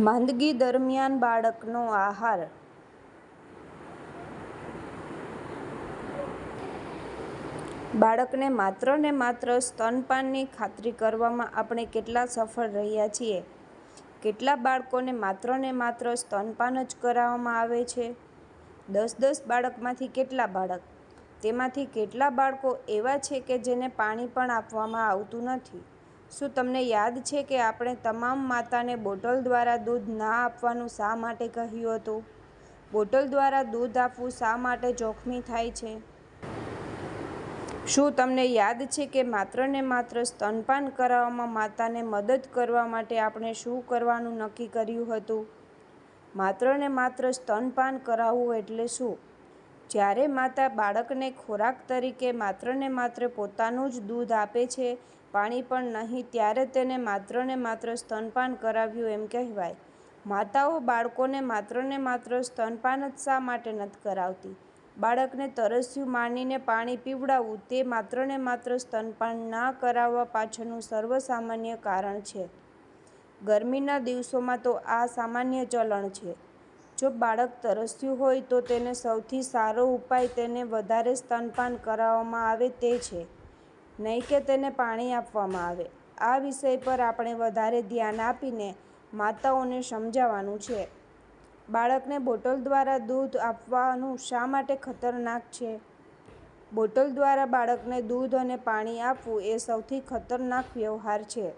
માંદગી દરમિયાન બાળકનો આહાર. બાળકને માત્ર ને માત્ર સ્તનપાનની ખાતરી કરવામાં આપણે કેટલા સફળ રહ્યા છીએ? કેટલા બાળકોને માત્ર ને માત્ર સ્તનપાન જ કરાવવામાં આવે છે? દસ દસ બાળકમાંથી કેટલા બાળક? તેમાંથી કેટલા બાળકો એવા છે કે જેને પાણી પણ આપવામાં આવતું નથી? શું તમને યાદ છે કે આપણે તમામ માતાને બોટલ દ્વારા દૂધ ના આપવાનું શા માટે કહ્યું હતું? બોટલ દ્વારા દૂધ આપવું શા માટે જોખમી થાય છે? શું તમને યાદ છે કે માત્ર ને માત્ર સ્તનપાન કરાવવામાં માતાને મદદ કરવા માટે આપણે શું કરવાનું નક્કી કર્યું હતું? માત્ર ને માત્ર સ્તનપાન કરાવવું એટલે શું? જ્યારે માતા બાળકને ખોરાક તરીકે માત્ર ને માત્ર પોતાનું જ દૂધ આપે છે પાણી પણ નહીં, ત્યારે તેને માત્ર ને માત્ર સ્તનપાન કરાવ્યું એમ કહેવાય. માતાઓ બાળકોને માત્ર ને માત્ર સ્તનપાન જ શા માટે નથી કરાવતી? બાળકને તરસ્યું માનીને પાણી પીવડાવવું તે માત્ર ને માત્ર સ્તનપાન ના કરાવવા પાછળનું સર્વસામાન્ય કારણ છે. ગરમીના દિવસોમાં તો આ સામાન્ય ચલણ છે. જો બાળક તરસ્યું હોય તો તેને સૌથી સારો ઉપાય તેને વધારે સ્તનપાન કરાવવામાં આવે તે છે. નહીં કે તેને પાણી આપવામાં આવે. આ વિષય પર આપણે વધારે ધ્યાન આપીને માતાઓને સમજાવવાનું છે. બાળકને બોટલ દ્વારા દૂધ આપવાનું શા માટે ખતરનાક છે? બોટલ દ્વારા બાળકને દૂધ અને પાણી આપવું એ સૌથી ખતરનાક વ્યવહાર છે.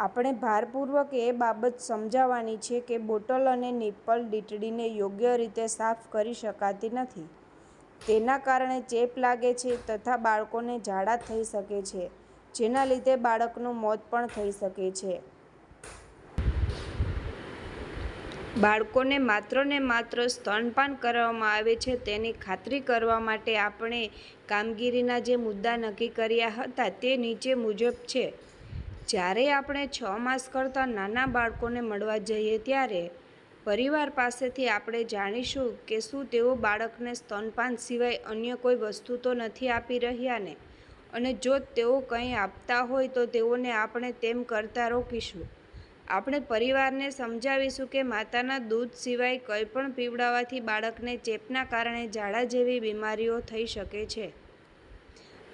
આપણે ભારપૂર્વક એ બાબત સમજાવવાની છે કે બોટલ અને નિપ્પલ ડીટડીને યોગ્ય રીતે સાફ કરી શકાતી નથી. તેના કારણે ચેપ લાગે છે તથા બાળકોને ઝાડા થઈ શકે છે, જેના લીધે બાળકનું મોત પણ થઈ શકે છે. બાળકોને માત્ર ને માત્ર સ્તનપાન કરવામાં આવે છે તેની ખાતરી કરવા માટે આપણે કામગીરીના જે મુદ્દા નક્કી કર્યા હતા તે નીચે મુજબ છે. જ્યારે આપણે છ માસ કરતાં નાના બાળકોને મળવા જઈએ ત્યારે પરિવાર પાસેથી આપણે જાણીશું કે શું તેઓ બાળકને સ્તનપાન સિવાય અન્ય કોઈ વસ્તુ તો નથી આપી રહ્યા ને? અને જો તેઓ કંઈ આપતા હોય તો તેઓને આપણે તેમ કરતા રોકીશું. આપણે પરિવારને સમજાવીશું કે માતાના દૂધ સિવાય કંઈ પણ પીવડાવવાથી બાળકને ચેપના કારણે ઝાડા જેવી બીમારીઓ થઈ શકે છે.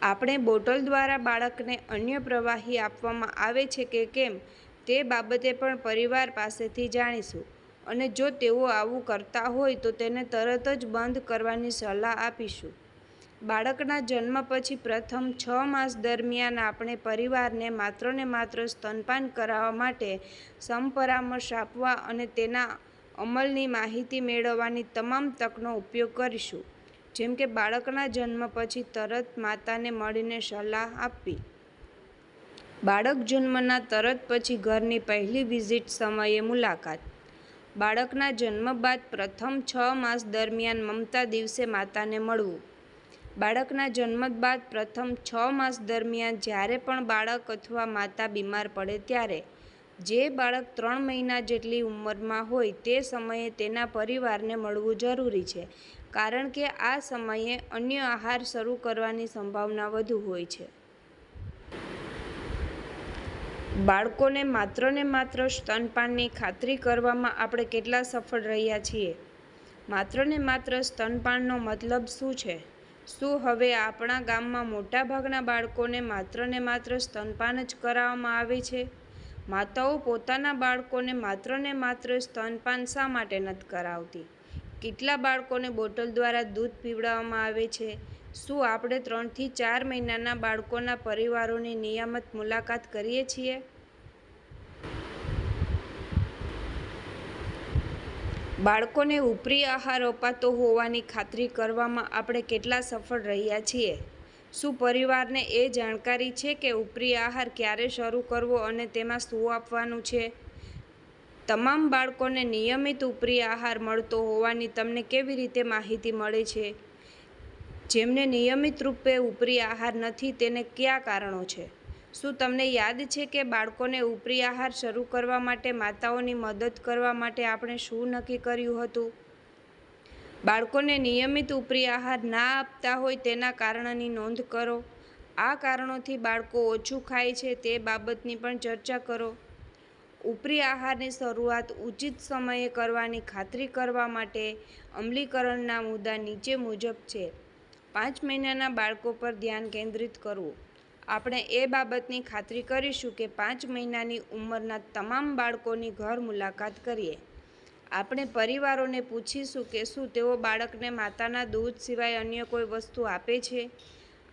આપણે બોટલ દ્વારા બાળકને અન્ય પ્રવાહી આપવામાં આવે છે કે કેમ તે બાબતે પણ પરિવાર પાસેથી જાણીશું. અને જો તેઓ આવું કરતા હોય તો તેને તરત જ બંધ કરવાની સલાહ આપીશું. બાળકના જન્મ પછી પ્રથમ છ માસ દરમિયાન આપણે પરિવારને માત્ર ને માત્ર સ્તનપાન કરાવવા માટે સમપરામર્શ આપવા અને તેના અમલની માહિતી મેળવવાની તમામ તકનો ઉપયોગ કરીશું. જેમ કે બાળકના જન્મ પછી તરત માતાને મળીને સલાહ આપવી. બાળક જન્મના તરત પછી ઘરની પહેલી વિઝિટ સમયે મુલાકાત. બાળકના જન્મ બાદ પ્રથમ છ માસ દરમિયાન મમતા દિવસે માતાને મળવું. બાળકના જન્મ બાદ પ્રથમ છ માસ દરમિયાન જ્યારે પણ બાળક અથવા માતા બીમાર પડે ત્યારે, જે બાળક ત્રણ મહિના જેટલી ઉંમરમાં હોય તે સમયે તેના પરિવારને મળવું જરૂરી છે, કારણ કે આ સમયે અન્ય આહાર શરૂ કરવાની સંભાવના વધુ હોય છે. બાળકોને માત્ર ને માત્ર સ્તનપાનની ખાતરી કરવામાં આપણે કેટલા સફળ રહ્યા છીએ? માત્ર ને માત્ર સ્તનપાનનો મતલબ શું છે? શું હવે આપણા ગામમાં મોટાભાગના બાળકોને માત્ર ને માત્ર સ્તનપાન જ કરાવવામાં આવે છે? માતાઓ પોતાના બાળકોને માત્ર ને માત્ર સ્તનપાન શા માટે નથી કરાવતી? કેટલા બાળકોને બોટલ દ્વારા દૂધ પીવડાવવામાં આવે છે? શું આપણે ત્રણથી ચાર મહિનાના બાળકોના પરિવારોની નિયમિત મુલાકાત કરીએ છીએ? બાળકોને ઉપરી આહાર અપાતો હોવાની ખાતરી કરવામાં આપણે કેટલા સફળ રહ્યા છીએ? શું પરિવારને એ જાણકારી છે કે ઉપરી આહાર ક્યારે શરૂ કરવો અને તેમાં શું આપવાનું છે? તમામ બાળકોને નિયમિત ઉપરી આહાર મળતો હોવાની તમને કેવી રીતે માહિતી મળે છે? જેમને નિયમિત રૂપે ઉપરી આહાર નથી, તેને કયા કારણો છે? શું તમને યાદ છે કે બાળકોને ઉપરી આહાર શરૂ કરવા માટે માતાઓની મદદ કરવા માટે આપણે શું નક્કી કર્યું હતું? બાળકોને નિયમિત ઉપરી આહાર ના આપતા હોય તેના કારણની નોંધ કરો. આ કારણોથી બાળકો ઓછું ખાય છે તે બાબતની પણ ચર્ચા કરો. ઉપરી આહારની શરૂઆત ઉચિત સમયે કરવાની ખાતરી કરવા માટે અમલીકરણના મુદ્દા નીચે મુજબ છે. પાંચ મહિનાના બાળકો પર ધ્યાન કેન્દ્રિત કરવું. આપણે એ બાબતની ખાતરી કરીશું કે પાંચ મહિનાની ઉંમરના તમામ બાળકોની ઘર મુલાકાત કરીએ. આપણે પરિવારોને પૂછીશું કે શું તેઓ બાળકને માતાના દૂધ સિવાય અન્ય કોઈ વસ્તુ આપે છે?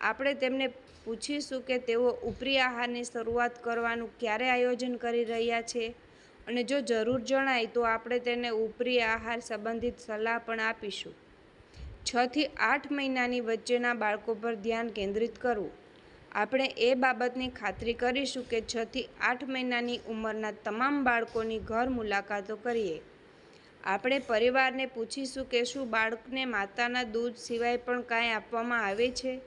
આપણે તેમને પૂછીશું કે તેઓ ઉપરી આહારની શરૂઆત કરવાનું ક્યારે આયોજન કરી રહ્યા છે? અને જો જરૂર જણાય તો આપણે તેને ઉપરી આહાર સંબંધિત સલાહ પણ આપીશું. છથી આઠ મહિનાની વચ્ચેના બાળકો પર ધ્યાન કેન્દ્રિત કરવું. આપણે એ બાબતની ખાતરી કરીશું કે છ થી આઠ મહિનાની ઉંમરના તમામ બાળકોની ઘર મુલાકાતો કરીએ. આપણે પરિવારને પૂછીશું કે શું બાળકને માતાના દૂધ સિવાય પણ કાંઈ આપવામાં આવે છે?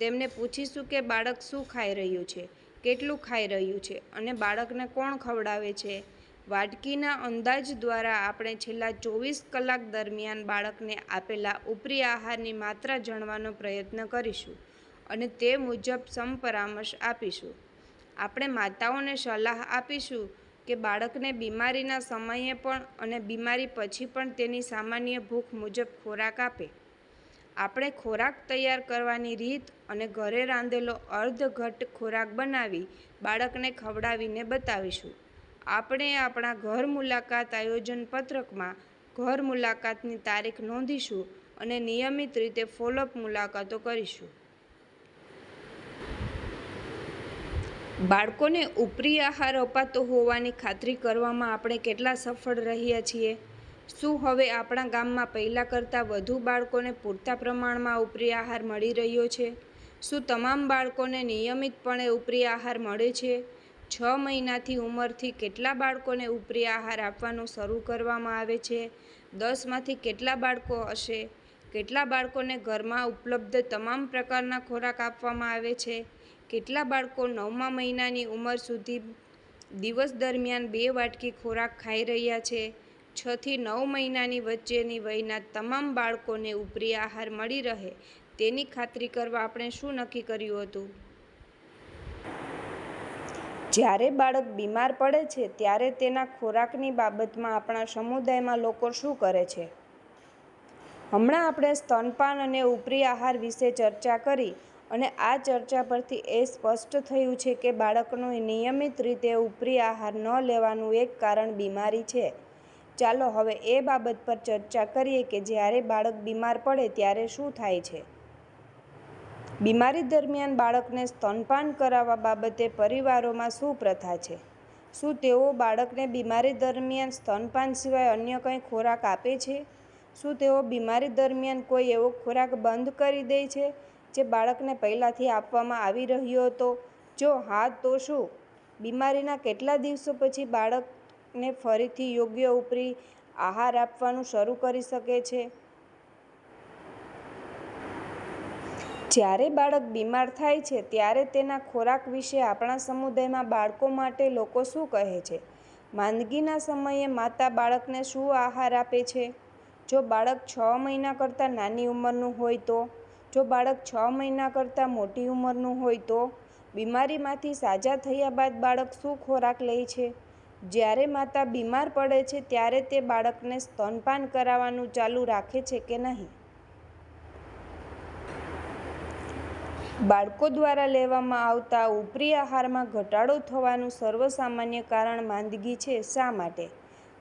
તેમને પૂછીશું કે બાળક શું ખાઈ રહ્યું છે, કેટલું ખાઈ રહ્યું છે અને બાળકને કોણ ખવડાવે છે? વાટકીના અંદાજ દ્વારા આપણે છેલ્લા ચોવીસ કલાક દરમિયાન બાળકને આપેલા ઉપરી આહારની માત્રા જાણવાનો પ્રયત્ન કરીશું. અને તે મુજબ સમપરામર્શ આપીશું. આપણે માતાઓને સલાહ આપીશું કે બાળકને બીમારીના સમયે પણ અને બીમારી પછી પણ તેની સામાન્ય ભૂખ મુજબ ખોરાક આપે. આપણે ખોરાક તૈયાર કરવાની રીત અને ઘરે રાંધેલો અર્ધઘટ ખોરાક બનાવી બાળકને ખવડાવીને બતાવીશું. આપણે આપણા ઘર મુલાકાત આયોજન પત્રકમાં ઘર મુલાકાતની તારીખ નોંધીશું અને નિયમિત રીતે ફોલોઅપ મુલાકાતો કરીશું. બાળકોને ઉપરી આહાર અપાતો હોવાની ખાતરી કરવામાં આપણે કેટલા સફળ રહ્યા છીએ? શું હવે આપણા ગામમાં પહેલાં કરતાં વધુ બાળકોને પૂરતા પ્રમાણમાં ઉપરી આહાર મળી રહ્યો છે? શું તમામ બાળકોને નિયમિતપણે ઉપરી આહાર મળે છે? છ મહિનાથી ઉંમરથી કેટલા બાળકોને ઉપરી આહાર આપવાનું શરૂ કરવામાં આવે છે? દસમાંથી કેટલા બાળકો હશે? કેટલા બાળકોને ઘરમાં ઉપલબ્ધ તમામ પ્રકારના ખોરાક આપવામાં આવે છે? કેટલા બાળકો નવમા મહિનાની ઉંમર સુધી દિવસ દરમિયાન બે વાટકી ખોરાક ખાઈ રહ્યા છે? છથી નવ મહિનાની વચ્ચેની વયના તમામ બાળકોને ઉપરી આહાર મળી રહે તેની ખાતરી કરવા આપણે શું નક્કી કર્યું હતું? જ્યારે બાળક બીમાર પડે છે, ત્યારે તેના ખોરાકની બાબતમાં આપણા સમુદાયમાં લોકો શું કરે છે? હમણાં આપણે સ્તનપાન અને ઉપરી આહાર વિશે ચર્ચા કરી અને આ ચર્ચા પરથી એ સ્પષ્ટ થયું છે કે બાળકનું નિયમિત રીતે ઉપરી આહાર ન લેવાનું એક કારણ બીમારી છે. ચાલો હવે એ બાબત પર ચર્ચા કરીએ કે જ્યારે બાળક બીમાર પડે ત્યારે શું થાય છે? બીમારી દરમિયાન બાળકને સ્તનપાન કરાવવા બાબતે પરિવારોમાં શું પ્રથા છે? શું તેઓ બાળકને બીમારી દરમિયાન સ્તનપાન સિવાય અન્ય કંઈ ખોરાક આપે છે? શું તેઓ બીમારી દરમિયાન કોઈ એવો ખોરાક બંધ કરી દે છે? જે બાળકને પહેલાંથી આપવામાં આવી રહ્યો હતો. જો હા, તો શું? બીમારીના કેટલા દિવસો પછી બાળકને ફરીથી યોગ્ય ઉપરી આહાર આપવાનું શરૂ કરી શકે છે? જ્યારે બાળક બીમાર થાય છે, ત્યારે તેના ખોરાક વિશે આપણા સમુદાયમાં બાળકો માટે લોકો શું કહે છે? માંદગીના સમયે માતા બાળકને શું આહાર આપે છે? જો બાળક છ મહિના કરતાં નાની ઉંમરનું હોય તો? જો બાળક છ મહિના કરતાં મોટી ઉંમરનું હોય તો બીમારીમાંથી સાજા થયા બાદ બાળક શું ખોરાક લે છે? જ્યારે માતા બીમાર પડે છે, ત્યારે તે બાળકને સ્તનપાન કરાવવાનું ચાલુ રાખે છે કે નહીં? બાળકો દ્વારા લેવામાં આવતા ઉપરી આહારમાં ઘટાડો થવાનું સર્વસામાન્ય કારણ માંદગી છે શા માટે?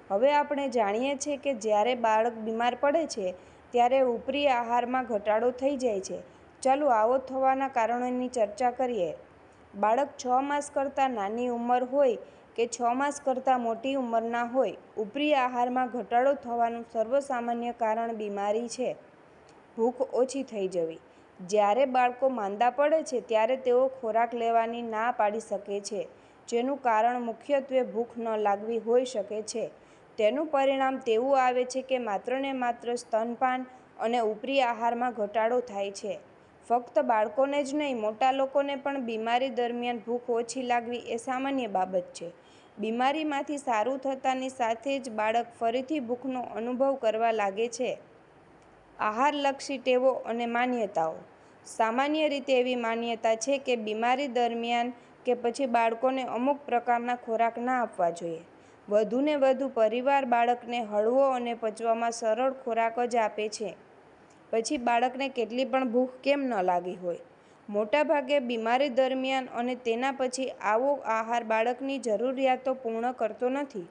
હવે આપણે જાણીએ છીએ કે જ્યારે બાળક બીમાર પડે છે ત્યારે ઉપરી આહારમાં ઘટાડો થઈ જાય છે. ચાલો આવો થવાના કારણોની ચર્ચા કરીએ. બાળક છ માસ કરતાં નાની ઉંમર હોય કે છ માસ કરતાં મોટી ઉંમરના હોય, ઉપરી આહારમાં ઘટાડો થવાનું સર્વસામાન્ય કારણ બીમારી છે. ભૂખ ઓછી થઈ જવી. જ્યારે બાળકો માંદા પડે છે, ત્યારે તેઓ ખોરાક લેવાની ના પાડી શકે છે, જેનું કારણ મુખ્યત્વે ભૂખ ન લાગવી હોઈ શકે છે. તેનું પરિણામ તેવું આવે છે કે માત્ર ને માત્ર સ્તનપાન અને ઉપરી આહારમાં ઘટાડો થાય છે. ફક્ત બાળકોને જ નહીં, મોટા લોકોને પણ બીમારી દરમિયાન ભૂખ ઓછી લાગવી એ સામાન્ય બાબત છે. બીમારીમાંથી સારું થતાની સાથે જ બાળક ફરીથી ભૂખનો અનુભવ કરવા લાગે છે. આહારલક્ષી ટેવો અને માન્યતાઓ. સામાન્ય રીતે એવી માન્યતા છે કે બીમારી દરમિયાન કે પછી બાળકોને અમુક પ્રકારના ખોરાક ના આપવા જોઈએ. વધુને વધુ પરિવાર બાળકને હળવો અને પચવામાં સરળ ખોરાક જ આપે છે. પછી બાળકને કેટલી પણ ભૂખ કેમ ન લાગી હોય. મોટાભાગે બીમારી દરમિયાન અને તેના પછી આવો આહાર બાળકની જરૂરિયાતો પૂર્ણ કરતો નથી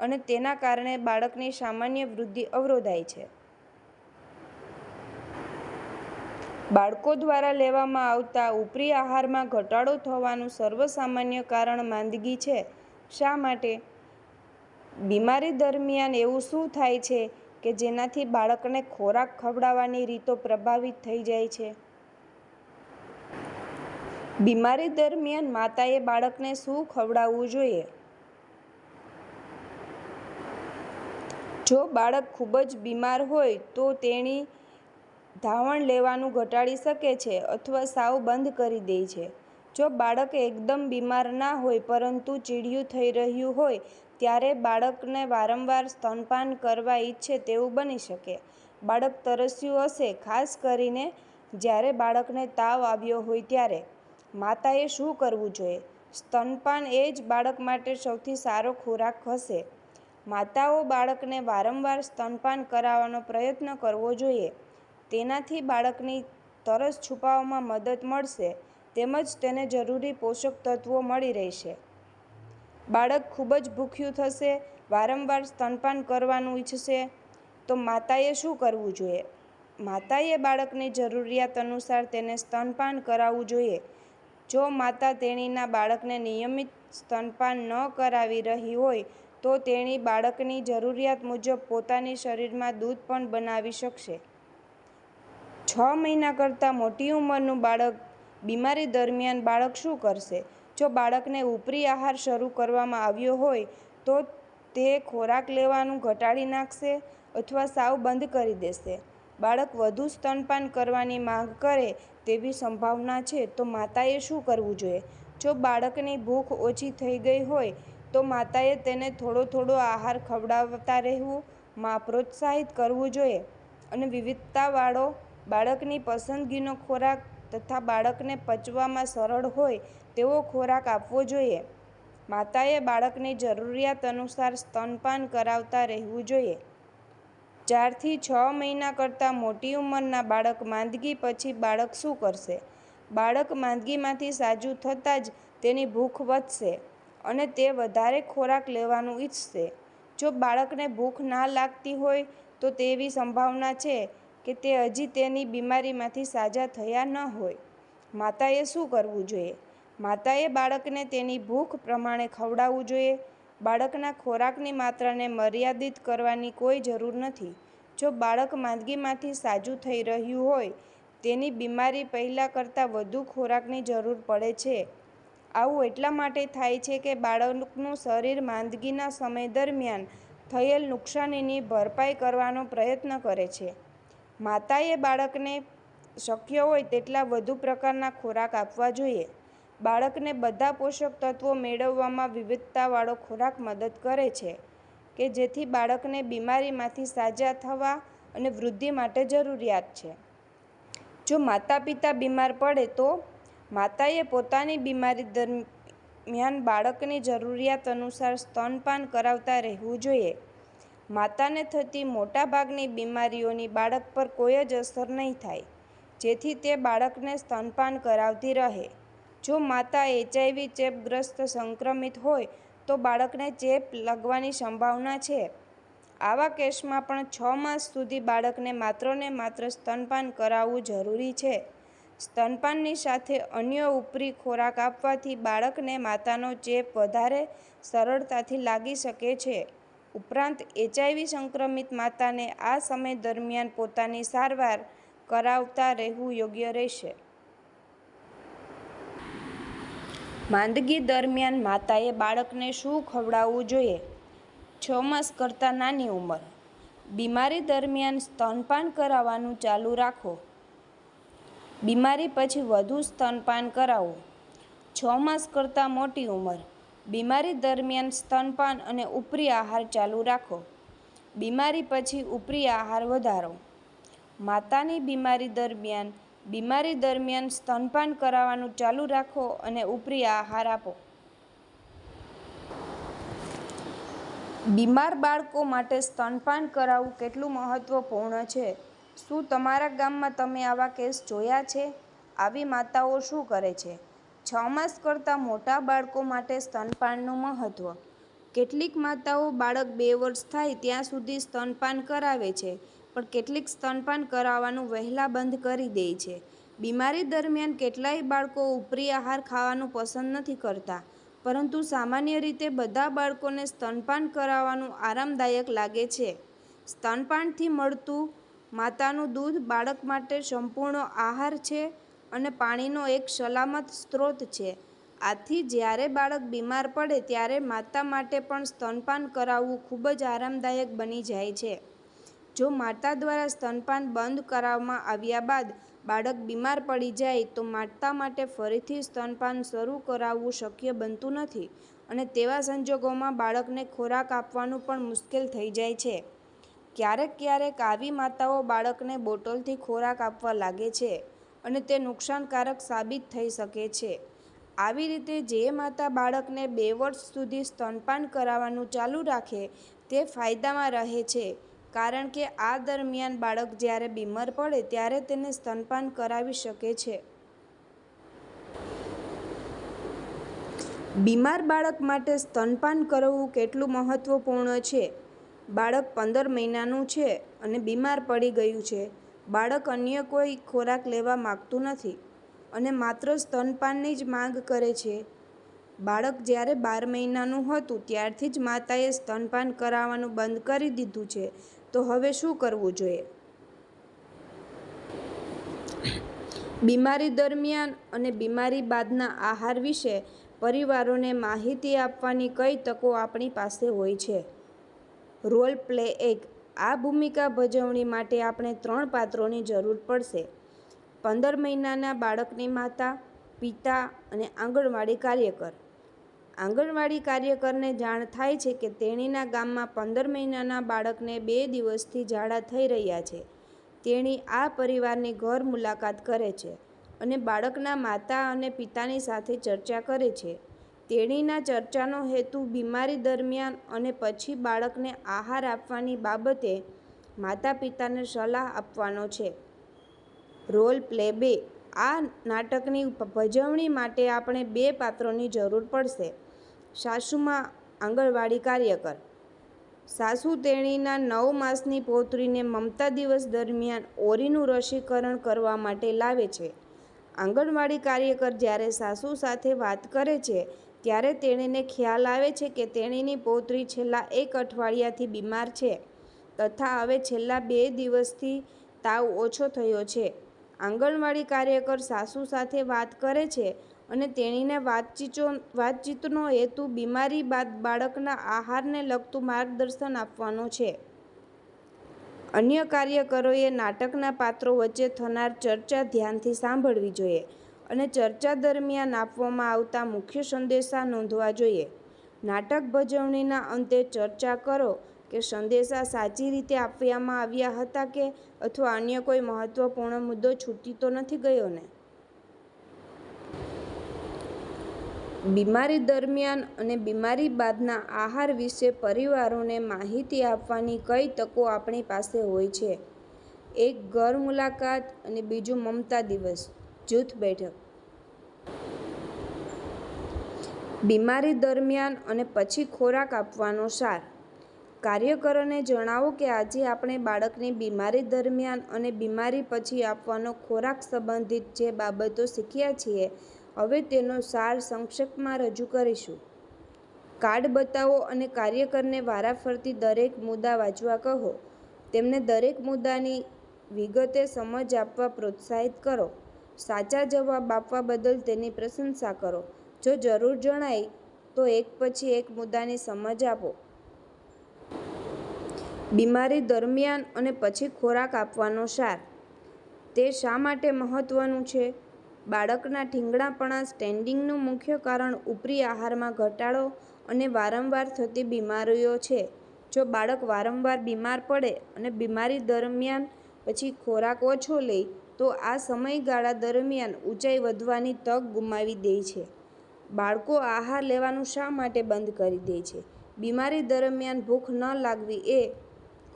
અને તેના કારણે બાળકની સામાન્ય વૃદ્ધિ અવરોધાય છે. બાળકો દ્વારા લેવામાં આવતા ઉપરી આહારમાં ઘટાડો થવાનું સર્વસામાન્ય કારણ માંદગી છે. શા માટે? બીમારી દરમિયાન એવું શું થાય છે કે જેનાથી બાળકને ખોરાક ખવડાવવાની રીતો પ્રભાવિત થઈ જાય છે? બીમારી દરમિયાન માતાએ બાળકને શું ખવડાવવું જોઈએ? જો બાળક ખૂબ જ બીમાર હોય તો તેણી ધાવણ લેવાનું ઘટાડી શકે છે અથવા સાવ બંધ કરી દે છે. જો બાળક એકદમ બીમાર ના હોય પરંતુ ચીડિયું થઈ રહ્યું હોય ત્યારે બાળકને વારંવાર સ્તનપાન કરવા ઈચ્છે તેવું બની શકે. બાળક તરસ્યું હશે, ખાસ કરીને જ્યારે બાળકને તાવ આવ્યો હોય ત્યારે. માતાએ શું કરવું જોઈએ? સ્તનપાન એ જ બાળક માટે સૌથી સારો ખોરાક હશે. માતાઓ બાળકને વારંવાર સ્તનપાન કરાવવાનો પ્રયત્ન કરવો જોઈએ. તેનાથી બાળકની તરસ છુપાવવામાં મદદ મળશે, તેમજ તેને જરૂરી પોષક તત્વો મળી રહેશે. બાળક ખૂબ જ ભૂખ્યું થશે, વારંવાર સ્તનપાન કરવાનું ઈચ્છશે, તો માતાએ શું કરવું જોઈએ? માતાએ બાળકની જરૂરિયાત અનુસાર તેને સ્તનપાન કરાવવું જોઈએ. જો માતા તેણીના બાળકને નિયમિત સ્તનપાન ન કરાવી રહી હોય, તો તેણી બાળકની જરૂરિયાત મુજબ પોતાની શરીરમાં દૂધ પણ બનાવી શકશે. છ મહિના કરતાં મોટી ઉંમરનું બાળક બીમારી દરમિયાન બાળક શું કરશે? જો બાળકને ઉપરી આહાર શરૂ કરવામાં આવ્યો હોય, તો તે ખોરાક લેવાનું ઘટાડી નાખશે અથવા સાવ બંધ કરી દેશે. બાળક વધુ સ્તનપાન કરવાની માંગ કરે તેવી સંભાવના છે, તો માતાએ શું કરવું જોઈએ? જો બાળકની ભૂખ ઓછી થઈ ગઈ હોય, તો માતાએ તેને થોડો થોડો આહાર ખવડાવતા રહેવું, માં પ્રોત્સાહિત કરવું જોઈએ. અને વિવિધતાવાળો બાળકની પસંદગીનો ખોરાક તથા બાળકને પચવામાં સરળ હોય તેવો ખોરાક આપવો જોઈએ. માતાએ બાળકની જરૂરિયાત અનુસાર સ્તનપાન કરાવતા રહેવું જોઈએ. ચારથી છ મહિના કરતાં મોટી ઉંમરના બાળક માંદગી પછી બાળક શું કરશે? બાળક માંદગીમાંથી સાજું થતાં જ તેની ભૂખ વધશે અને તે વધારે ખોરાક લેવાનું ઈચ્છશે. જો બાળકને ભૂખ ના લાગતી હોય તો તેવી સંભાવના છે કે તે હજી તેની બીમારીમાંથી સાજા થયા ન હોય. માતાએ શું કરવું જોઈએ? માતાએ બાળકને તેની ભૂખ પ્રમાણે ખવડાવવું જોઈએ. બાળકના ખોરાકની માત્રાને મર્યાદિત કરવાની કોઈ જરૂર નથી. જો બાળક માંદગીમાંથી સાજું થઈ રહ્યું હોય, તેની બીમારી પહેલાં કરતાં વધુ ખોરાકની જરૂર પડે છે. આવું એટલા માટે થાય છે કે બાળકનું શરીર માંદગીના સમય દરમિયાન થયેલ નુકસાનીની ભરપાઈ કરવાનો પ્રયત્ન કરે છે. માતાએ બાળકને શક્ય હોય તેટલા વધુ પ્રકારના ખોરાક આપવા જોઈએ. બાળકને બધા પોષક તત્વો મેળવવામાં વિવિધતાવાળો ખોરાક મદદ કરે છે, કે જેથી બાળકને બીમારીમાંથી સાજા થવા અને વૃદ્ધિ માટે જરૂરિયાત છે. જો માતા પિતા બીમાર પડે તો માતાએ પોતાની બીમારી દરમિયાન બાળકની જરૂરિયાત અનુસાર સ્તનપાન કરાવતા રહેવું જોઈએ. માતાને થતી મોટાભાગની બીમારીઓની બાળક પર કોઈ જ અસર નહીં થાય, જેથી તે બાળકને સ્તનપાન કરાવતી રહે. જો માતા એચઆઈવી ચેપગ્રસ્ત સંક્રમિત હોય, તો બાળકને ચેપ લાગવાની સંભાવના છે. આવા કેસમાં પણ છ માસ સુધી બાળકને માત્ર ને માત્ર સ્તનપાન કરાવવું જરૂરી છે. સ્તનપાનની સાથે અન્ય ઉપરી ખોરાક આપવાથી બાળકને માતાનો ચેપ વધારે સરળતાથી લાગી શકે છે. ઉપરાંત, એચઆઈવી સંક્રમિત માતાને આ સમય દરમિયાન પોતાની સારવાર કરાવતા રહેવું યોગ્ય રહેશે. માંદગી દરમિયાન માતાએ બાળકને શું ખવડાવવું જોઈએ? છ માસ કરતાં નાની ઉંમર. બીમારી દરમિયાન સ્તનપાન કરાવવાનું ચાલુ રાખો. બીમારી પછી વધુ સ્તનપાન કરાવો. છ માસ કરતાં મોટી ઉંમર. બીમારી દરમિયાન સ્તનપાન અને ઉપરી આહાર ચાલુ રાખો. બીમારી પછી ઉપરી આહાર વધારો. માતાની બીમારી દરમિયાન બીમારી દરમિયાન સ્તનપાન કરાવવાનું ચાલુ રાખો અને ઉપરી આહાર આપો. બીમાર બાળકો માટે સ્તનપાન કરાવવું કેટલું મહત્વપૂર્ણ છે? શું તમારા ગામમાં તમે આવા કેસ જોયા છે? આવી માતાઓ શું કરે છે? છ માસ કરતાં મોટા બાળકો માટે સ્તનપાનનું મહત્ત્વ કેટલીક માતાઓ બાળક બે વર્ષ થાય ત્યાં સુધી સ્તનપાન કરાવે છે. પણ કેટલીક સ્તનપાન કરાવવાનું વહેલા બંધ કરી દે છે. બીમારી દરમિયાન કેટલાય બાળકો ઉપરી આહાર ખાવાનું પસંદ નથી કરતા, પરંતુ સામાન્ય રીતે બધા બાળકોને સ્તનપાન કરાવવાનું આરામદાયક લાગે છે. સ્તનપાનથી મળતું માતાનું દૂધ બાળક માટે સંપૂર્ણ આહાર છે અને પાણીનો એક સલામત સ્ત્રોત છે. આથી જ્યારે બાળક બીમાર પડે ત્યારે માતા માટે પણ સ્તનપાન કરાવવું ખૂબ જ આરામદાયક બની જાય છે. જો માતા દ્વારા સ્તનપાન બંધ કરાવવામાં આવ્યા બાદ બાળક બીમાર પડી જાય તો માતા માટે ફરીથી સ્તનપાન શરૂ કરાવવું શક્ય બનતું નથી અને તેવા સંજોગોમાં બાળકને ખોરાક આપવાનું પણ મુશ્કેલ થઈ જાય છે. ક્યારેક ક્યારેક આવી માતાઓ બાળકને બોટલથી ખોરાક આપવા લાગે છે અને તે નુકસાનકારક સાબિત થઈ શકે છે. આવી રીતે જે માતા બાળકને બે વર્ષ સુધી સ્તનપાન કરાવવાનું ચાલુ રાખે તે ફાયદામાં રહે છે કારણ કે આ દરમિયાન બાળક જ્યારે બીમાર પડે ત્યારે તેને સ્તનપાન કરાવી શકે છે. બીમાર બાળક માટે સ્તનપાન કરવું કેટલું મહત્વપૂર્ણ છે? બાળક પંદર મહિનાનું છે અને બીમાર પડી ગયું છે. બાળક અન્ય કોઈ ખોરાક લેવા માગતું નથી અને માત્ર સ્તનપાનની જ માંગ કરે છે. બાળક જ્યારે બાર મહિનાનું હતું ત્યારથી જ માતાએ સ્તનપાન કરાવવાનું બંધ કરી દીધું છે. તો હવે શું કરવું જોઈએ? બીમારી દરમિયાન અને બીમારી બાદના આહાર વિશે પરિવારોને માહિતી આપવાની કઈ તકો આપણી પાસે હોય છે? રોલ પ્લે એક. આ ભૂમિકા ભજવણી માટે આપણે ત્રણ પાત્રોની જરૂર પડશે. પંદર મહિનાના બાળકની માતા, પિતા અને આંગણવાડી કાર્યકર. આંગણવાડી કાર્યકરને જાણ થાય છે કે તેણીના ગામમાં પંદર મહિનાના બાળકને બે દિવસથી ઝાડા થઈ રહ્યા છે. તેણી આ પરિવારની ઘર મુલાકાત કરે છે અને બાળકના માતા અને પિતાની સાથે ચર્ચા કરે છે. તેણીના ચર્ચાનો હેતુ બીમારી દરમિયાન અને પછી બાળકને આહાર આપવાની બાબતે માતા પિતાને સલાહ આપવાનો છે. રોલ પ્લે બે આ નાટકની ભજવણી માટે આપણે બે પાત્રોની જરૂર પડશે. સાસુમાં આંગણવાડી કાર્યકર. સાસુ તેણીના નવ માસની પૌત્રીને મમતા દિવસ દરમિયાન ઓરીનું રસીકરણ કરવા માટે લાવે છે. આંગણવાડી કાર્યકર જ્યારે સાસુ સાથે વાત કરે છે, ત્યારે તેણીને ખ્યાલ આવે છે કે તેણીની પૌત્રી છેલ્લા એક અઠવાડિયાથી બીમાર છે. તથા હવે છેલ્લા બે દિવસથી તાવ ઓછો થયો છે. આંગણવાડી કાર્યકર સાસુ સાથે વાત કરે છે અને તેણીને વાતચીતો વાતચીતનો હેતુ બીમારી બાદ બાળકના આહારને લગતું માર્ગદર્શન આપવાનો છે. અન્ય કાર્યકરોએ નાટકના પાત્રો વચ્ચે થનાર ચર્ચા ધ્યાનથી સાંભળવી જોઈએ અને ચર્ચા દરમિયાન આપવામાં આવતા મુખ્ય સંદેશા નોંધવા જોઈએ. નાટક ભજવણીના અંતે ચર્ચા કરો કે સંદેશા સાચી રીતે આપવામાં આવ્યા હતા કે અથવા અન્ય કોઈ મહત્વપૂર્ણ મુદ્દો છૂટી તો નથી ગયો ને? બીમારી દરમિયાન અને બીમારી બાદના આહાર વિશે પરિવારોને માહિતી આપવાની કઈ તકો આપણી પાસે હોય છે? એક ઘર મુલાકાત અને બીજું મમતા દિવસ, જૂથ બેઠક. બીમારી દરમિયાન અને પછી ખોરાક આપવાનો સાર. કાર્યકરોને જણાવો કે આજે આપણે બાળકની બીમારી દરમિયાન અને બીમારી પછી આપવાનો ખોરાક સંબંધિત જે બાબતો શીખ્યા છીએ, હવે તેનો સાર સંક્ષેપમાં રજૂ કરીશું. કાર્ડ બતાવો અને કાર્યકરને વારાફરતી દરેક મુદ્દા વાંચવા કહો. તેમને દરેક મુદ્દાની વિગતે સમજ આપવા પ્રોત્સાહિત કરો. સાચા જવાબ આપવા બદલ તેની પ્રશંસા કરો. જો જરૂર જણાય, તો એક પછી એક મુદ્દાની સમજ આપો. બીમારી દરમિયાન અને પછી ખોરાક આપવાનો સાર. તે શા માટે મહત્વનું છે? બાળકના ઠીંગણાપણા સ્ટેન્ડિંગનું મુખ્ય કારણ ઉપરી આહારમાં ઘટાડો અને વારંવાર થતી બીમારીઓ છે. જો બાળક વારંવાર બીમાર પડે અને બીમારી દરમિયાન પછી ખોરાક ઓછો લે, તો આ સમયગાળા દરમિયાન ઊંચાઈ વધવાની તક ગુમાવી દે છે. બાળકો આહાર લેવાનું શા માટે બંધ કરી દે છે? બીમારી દરમિયાન ભૂખ ન લાગવી એ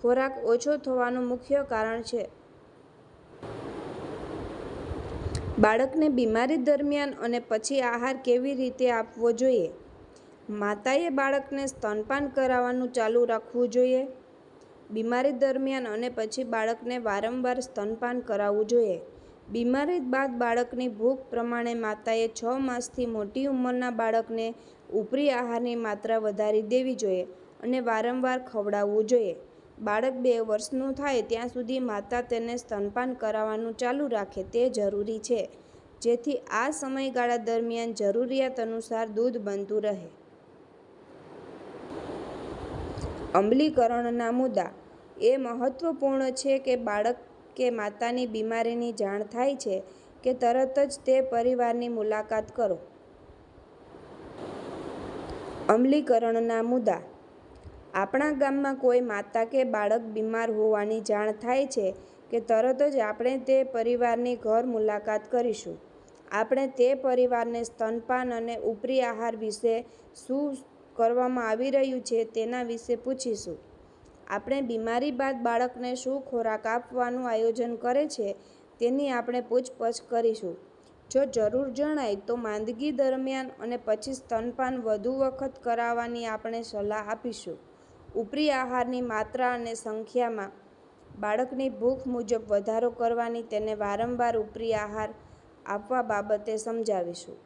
ખોરાક ઓછો થવાનું મુખ્ય કારણ છે. બાળકને બીમારી દરમિયાન અને પછી આહાર કેવી રીતે આપવો જોઈએ? માતાએ બાળકને સ્તનપાન કરાવવાનું ચાલુ રાખવું જોઈએ. બીમારી દરમિયાન અને પછી બાળકને વારંવાર સ્તનપાન કરાવવું જોઈએ. બીમારી બાદ બાળકની ભૂખ પ્રમાણે માતાએ છ માસથી મોટી ઉંમરના બાળકને ઉપરી આહારની માત્રા વધારી દેવી જોઈએ અને વારંવાર ખવડાવવું જોઈએ. બાળક બે વર્ષનું થાય ત્યાં સુધી માતા તેને સ્તનપાન કરાવવાનું ચાલુ રાખે તે જરૂરી છે, જેથી આ સમયગાળા દરમિયાન જરૂરિયાત અનુસાર દૂધ બનતું રહે. અમલીકરણના મુદ્દા એ મહત્વપૂર્ણ છે કે બાળક કે માતાની બીમારીની જાણ થાય છે કે તરત જ તે પરિવારની મુલાકાત કરો. અમલીકરણના મુદ્દા આપણા ગામમાં કોઈ માતા કે બાળક બીમાર હોવાની જાણ થાય છે કે તરત જ આપણે તે પરિવારની ઘર મુલાકાત કરીશું. આપણે તે પરિવારને સ્તનપાન અને ઉપરી આહાર વિશે શું કરવામાં આવી રહ્યું છે તેના વિશે પૂછીશું. આપણે બીમારી બાદ બાળકને શું ખોરાક આપવાનું આયોજન કરે છે તેની આપણે પૂછપરછ કરીશું. જો જરૂર જણાય તો માંદગી દરમિયાન અને પછી સ્તનપાન વધુ વખત કરાવવાની આપણે સલાહ આપીશું. ઉપરી આહારની માત્રા અને સંખ્યામાં બાળકની ભૂખ મુજબ વધારો કરવાની તેને વારંવાર ઉપરી આહાર આપવા બાબતે સમજાવીશું.